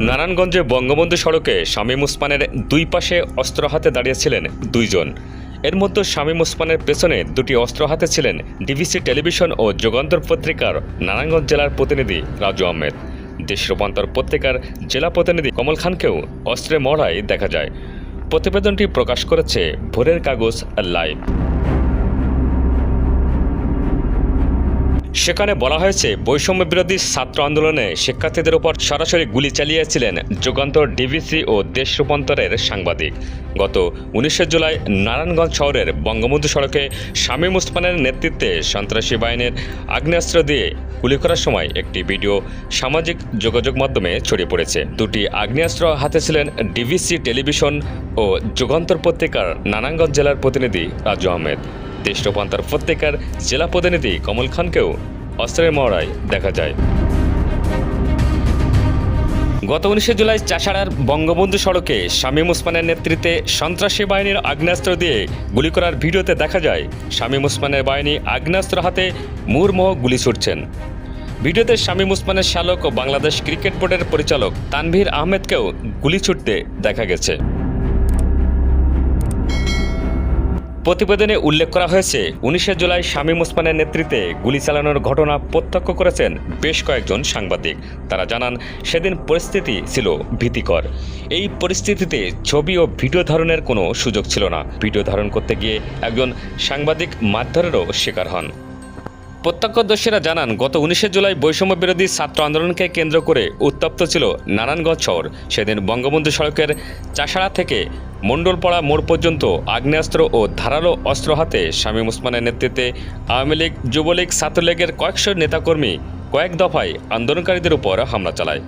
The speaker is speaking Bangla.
নারায়ণগঞ্জে বঙ্গবন্ধু সড়কে শামীম উসমানের দুই পাশে অস্ত্র হাতে দাঁড়িয়েছিলেন দুইজন। এর মধ্যে শামীম উসমানের পেছনে দুটি অস্ত্র হাতে ছিলেন ডিভিসি টেলিভিশন ও যুগান্তর পত্রিকার নারায়ণগঞ্জ জেলার প্রতিনিধি রাজু আহমেদ। দেশ রূপান্তর পত্রিকার জেলা প্রতিনিধি কমল খানকেও অস্ত্রে মহড়ায় দেখা যায়। প্রতিবেদনটি প্রকাশ করেছে ভোরের কাগজ লাইভ। সেখানে বলা হয়েছে, বৈষম্য বিরোধী ছাত্র আন্দোলনে শিক্ষার্থীদের উপর সরাসরি গুলি চালিয়েছিলেন যুগান্তর ডিভিসি ও দেশ রূপান্তরের সাংবাদিক। গত উনিশে জুলাই নারায়ণগঞ্জ শহরের বঙ্গবন্ধু সড়কে শামীম উসমানের নেতৃত্বে সন্ত্রাসী বাহিনীর আগ্নেয়াস্ত্র দিয়ে গুলি করার সময় একটি ভিডিও সামাজিক যোগাযোগ মাধ্যমে ছড়িয়ে পড়েছে। দুটি আগ্নেয়াস্ত্র হাতে ছিলেন ডিভিসি টেলিভিশন ও যুগান্তর পত্রিকার নারায়ণগঞ্জ জেলার প্রতিনিধি রাজু আহমেদ। দেশ রূপান্তর পত্রিকার জেলা প্রতিনিধি কমল খানকেও অস্ত্রের মহড়ায় দেখা যায়। গত উনিশে জুলাই চাষাড়ার বঙ্গবন্ধু সড়কে শামীম ওসমানের নেতৃত্বে সন্ত্রাসী বাহিনীর আগ্নেয়াস্ত্র দিয়ে গুলি করার ভিডিওতে দেখা যায়, শামীম ওসমানের বাহিনী আগ্নেয়াস্ত্র হাতে মুহুর্মুহ গুলি ছুটছেন। ভিডিওতে শামীম ওসমানের শালক ও বাংলাদেশ ক্রিকেট বোর্ডের পরিচালক তানভীর আহমেদকেও গুলি ছুটতে দেখা গেছে। প্রতিবেদনে উল্লেখ করা হয়েছে, উনিশে জুলাই শামীম ওসমানের নেতৃত্বে গুলি চালানোর ঘটনা প্রত্যক্ষ করেছেন বেশ কয়েকজন সাংবাদিক। তারা জানান, সেদিন পরিস্থিতি ছিল ভীতিকর। এই পরিস্থিতিতে ছবি ও ভিডিও ধারণের কোনো সুযোগ ছিল না। ভিডিও ধারণ করতে গিয়ে একজন সাংবাদিক মারধরেরও শিকার হন। প্রত্যক্ষদর্শীরা জানান, গত উনিশে জুলাই বৈষম্য বিরোধী ছাত্র আন্দোলনকে কেন্দ্র করে উত্তপ্ত ছিল নারায়ণগঞ্জ শহর। সেদিন বঙ্গবন্ধু সড়কের চাষাড়া থেকে মণ্ডলপাড়া মোড় পর্যন্ত আগ্নেয়াস্ত্র ও ধারালো অস্ত্র হাতে শামীম ওসমানের নেতৃত্বে আওয়ামী লীগ, যুবলীগ, ছাত্রলীগের কয়েকশো নেতাকর্মী কয়েক দফায় আন্দোলনকারীদের উপর হামলা চালায়।